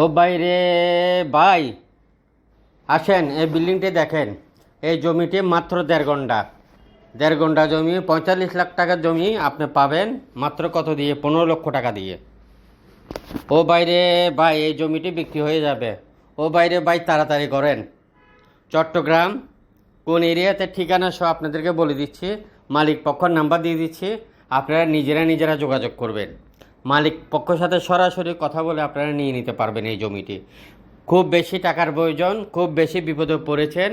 ও বাইরে ভাই। আসেন, এই বিল্ডিংটি দেখেন। এই জমিটি মাত্র দেড় ঘণ্টা। দেড় ঘণ্টা জমি, পঁয়তাল্লিশ লাখ টাকার জমি আপনি পাবেন, মাত্র কত দিয়ে? পনেরো লক্ষ টাকা দিয়ে। ও বাইরে ভাই, এই জমিটি বিক্রি হয়ে যাবে। ও বাইরে ভাই, তাড়াতাড়ি করেন। চট্টগ্রাম, কোন এরিয়াতে ঠিকানা সব আপনাদেরকে বলে দিচ্ছি। মালিক পক্ষর নাম্বার দিয়ে দিচ্ছি। আপনারা নিজেরা নিজেরা যোগাযোগ করবেন। মালিক পক্ষের সাথে সরাসরি কথা বলে আপনারা নিয়ে নিতে পারবেন এই জমিটি। খুব বেশি টাকার প্রয়োজন, খুব বেশি বিপদে পড়েছেন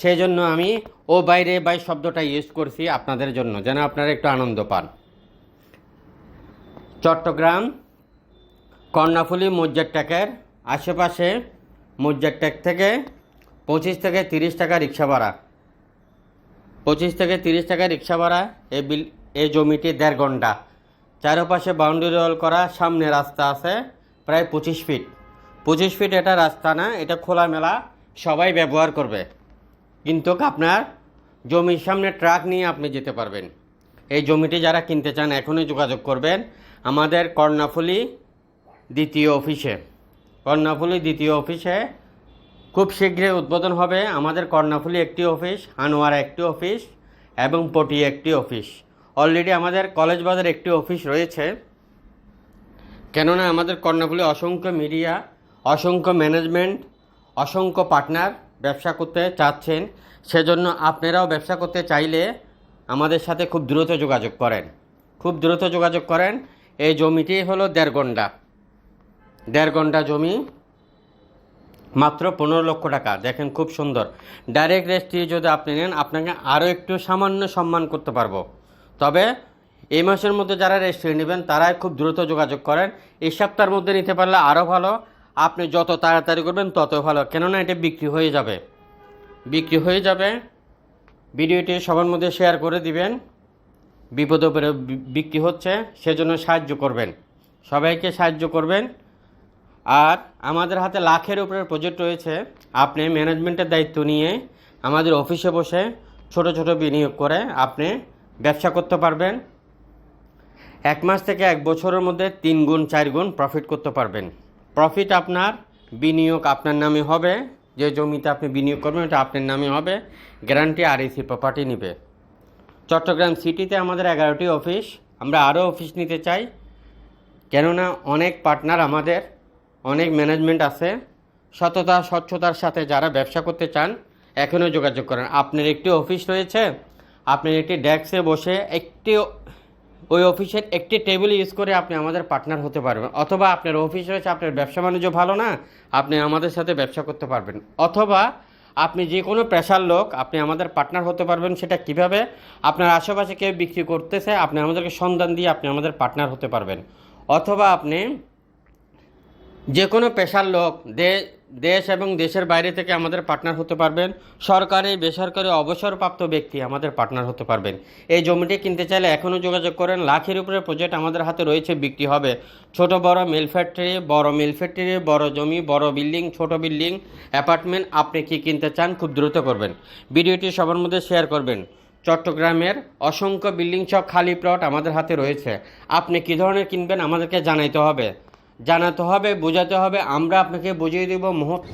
সেই জন্য আমি ও বাইরে বাই শব্দটা ইউজ করছি আপনাদের জন্য। যেন আপনারা একটু আনন্দ পান। চট্টগ্রাম, কর্ণাফুলি মজ্জারটাকের আশেপাশে মজ্জারটেক থেকে পঁচিশ থেকে তিরিশ টাকা রিক্সা ভাড়া। পঁচিশ থেকে তিরিশ টাকা রিক্সা ভাড়া এই বিল এই জমিটি দেড় ঘণ্টা। চারপাশে বাউন্ডারি ওয়াল করা, সামনে রাস্তা আছে, প্রায় পঁচিশ ফিট পঁচিশ ফিট এটা রাস্তা না, এটা খোলামেলা, সবাই ব্যবহার করবে। কিন্তু আপনার জমির সামনে ট্রাক নিয়ে আপনি যেতে পারবেন। এই জমিটি যারা কিনতে চান, এখনই যোগাযোগ করবেন আমাদের কর্ণাফুলি দ্বিতীয় অফিসে। কর্ণাফুলি দ্বিতীয় অফিসে খুব শীঘ্রই উদ্বোধন হবে আমাদের কর্ণাফুলি একটি অফিস, আনোয়ারা একটি অফিস এবং পটি একটি অফিস। অলরেডি আমাদের কলেজ বাজার একটি অফিস রয়েছে। কেননা আমাদের কর্ণাফুলি অসংখ্য মিডিয়া অসংখ্য ম্যানেজমেন্ট অসংখ্য পার্টনার ব্যবসা করতে চাচ্ছেন। সেজন্য আপনারাও ব্যবসা করতে চাইলে আমাদের সাথে খুব দ্রুত যোগাযোগ করেন। খুব দ্রুত যোগাযোগ করেন। এই জমিটি হলো দেড় ঘণ্টা দেড় ঘণ্টা জমি মাত্র পনেরো লক্ষ টাকা। দেখেন খুব সুন্দর। ডাইরেক্ট রেজিস্ট্রি যদি আপনি নেন, আপনাকে আরও একটু সামান্য সম্মান করতে পারব। তবে এই মাসের মধ্যে যারা রেজিস্ট্রি নেবেন, তারাই খুব দ্রুত যোগাযোগ করেন। এই সপ্তাহের মধ্যে নিতে পারলে আরও ভালো। আপনি যত তাড়াতাড়ি করবেন, তত ভালো। কেননা এটা বিক্রি হয়ে যাবে। বিক্রি হয়ে যাবে। ভিডিওটি সবার মধ্যে শেয়ার করে দিবেন। বিপদে বি- বিক্রি হচ্ছে, সেজন্য সাহায্য করবেন। সবাইকে সাহায্য করবেন। আর আমাদের হাতে লাখের উপরে প্রজেক্ট রয়েছে। আপনি ম্যানেজমেন্টের দায়িত্ব নিয়ে আমাদের অফিসে বসে ছোট ছোট বিনিয়োগ করে আপনি ব্যবসা করতে পারবেন। এক মাস থেকে এক বছরের মধ্যে তিন গুণ, চার গুণ প্রফিট করতে পারবেন। প্রফিট আপনার, বিনিয়োগ আপনার নামে হবে। যে জমিতে আপনি বিনিয়োগ করবেন, ওটা আপনার নামে হবে। গ্যারান্টি আর ইসি প্রপার্টি নেবে। চট্টগ্রাম সিটিতে আমাদের এগারোটি অফিস। আমরা আরও অফিস নিতে চাই। কেননা অনেক পার্টনার আমাদের, অনেক ম্যানেজমেন্ট আছে। সততা, স্বচ্ছতার সাথে যারা ব্যবসা করতে চান, এখনও যোগাযোগ করেন। আপনার একটি অফিস রয়েছে আপনার একটি ডেস্কে বসে একটি ওই অফিসের একটি টেবিল ইউজ করে আপনি আমাদের পার্টনার হতে পারবেন। অথবা আপনার অফিস রয়েছে, আপনার ব্যবসা বাণিজ্য ভালো না, আপনি আমাদের সাথে ব্যবসা করতে পারবেন। অথবা আপনি যে কোনো পেশার লোক, আপনি আমাদের পার্টনার হতে পারবেন সেটা কীভাবে? আপনার আশেপাশে কেউ বিক্রি করতেছে, আপনি আমাদেরকে সন্ধান দিয়ে আপনি আমাদের পার্টনার হতে পারবেন। অথবা আপনি যে কোনো পেশার লোক দেশ এবং দেশের বাইরে থেকে আমাদের পার্টনার হতে পারবেন। সরকারি, বেসরকারি, অবসরপ্রাপ্ত ব্যক্তি আমাদের পার্টনার হতে পারবেন। এই জমিটি কিনতে চাইলে এখনও যোগাযোগ করেন। লাখের উপরে প্রজেক্ট আমাদের হাতে রয়েছে, বিক্রি হবে। ছোট, বড় মিল ফ্যাক্টরি বড় মিল ফ্যাক্টরি বড় জমি, বড় বিল্ডিং ছোট বিল্ডিং অ্যাপার্টমেন্ট আপনি কি কিনতে চান খুব দ্রুত করবেন। ভিডিওটি সবার মধ্যে শেয়ার করবেন। চট্টগ্রামের অসংখ্য বিল্ডিং সব খালি প্লট আমাদের হাতে রয়েছে। আপনি কী ধরনের কিনবেন আমাদেরকে জানাইতে হবে। জানাতে হবে বোঝাতে হবে আমরা আপনাকে বুঝিয়ে দেব মুহূর্ত